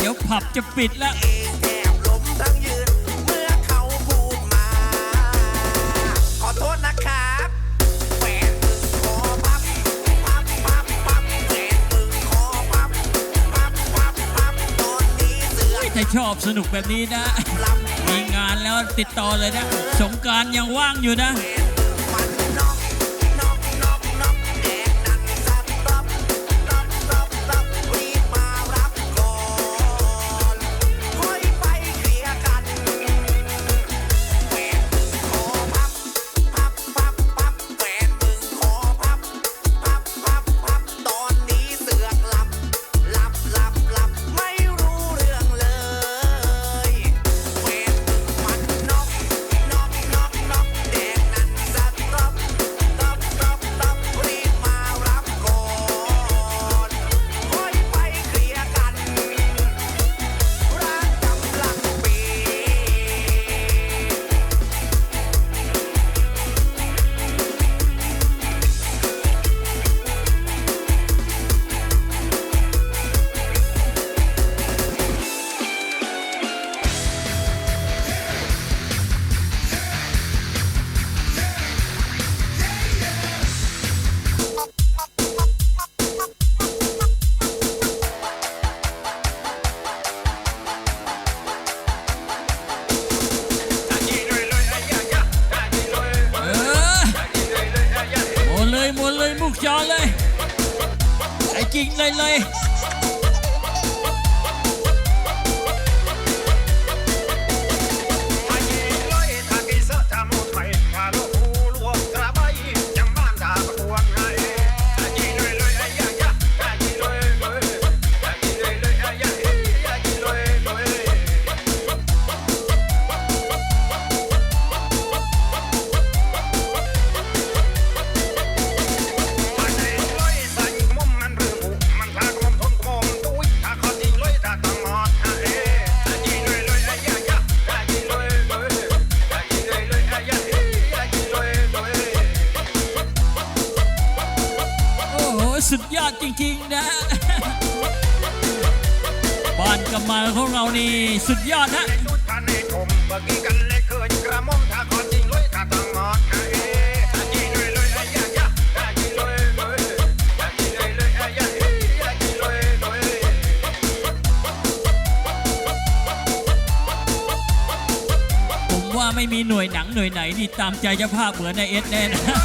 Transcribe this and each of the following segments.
เดี๋ยวผับจะปิดแล้วชอบสนุกแบบนี้นะ มีงานแล้วติดต่อเลยนะ สงการยังว่างอยู่นะ จริงเลยเลย สุดยอดจริงๆนะบ้านกำมาของเรานี่สุดยอดฮะผมว่าไม่มีหน่วยหนังหน่วยไหนนี่ตามใจจะภาพเหมือนในเอสแน่นะ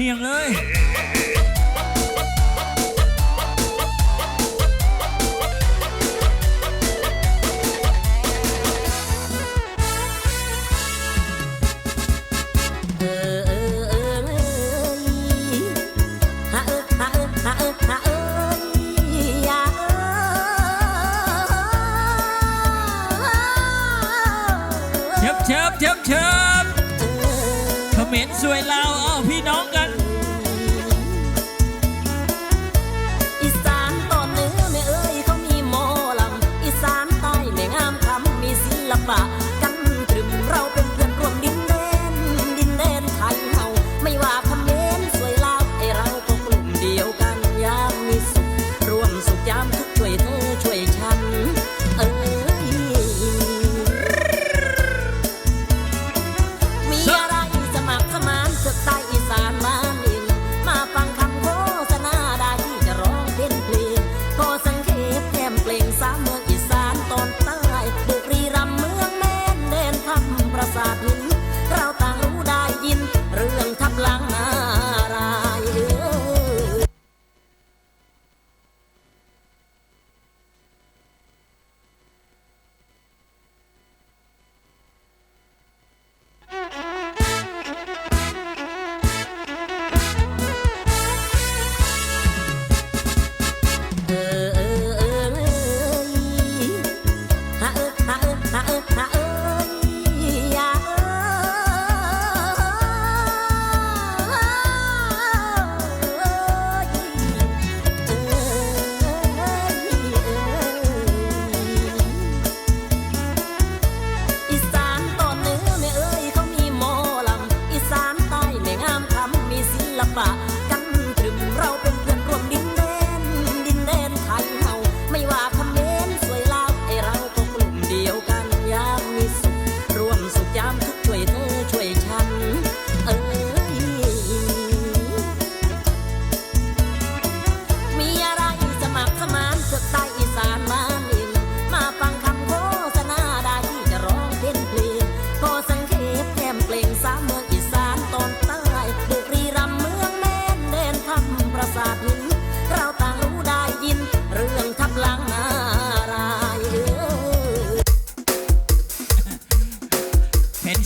เนียงเลย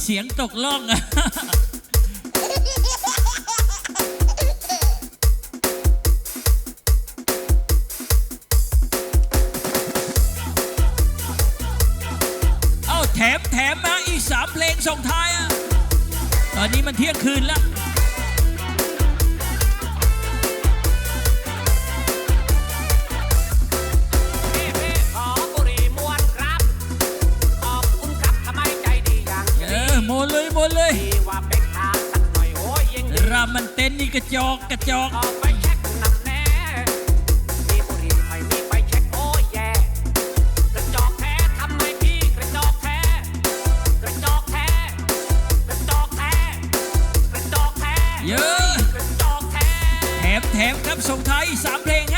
เสียงตกล่องอะแถมแถมมาอีกสามเพลงส่งท้ายอะ ตอนนี้มันเที่ยงคืนแล้ว หมดเลยรามันเต้นนี่กระจอกกระจอกเยอะแถมแถมครับส่งไทยสามเพลง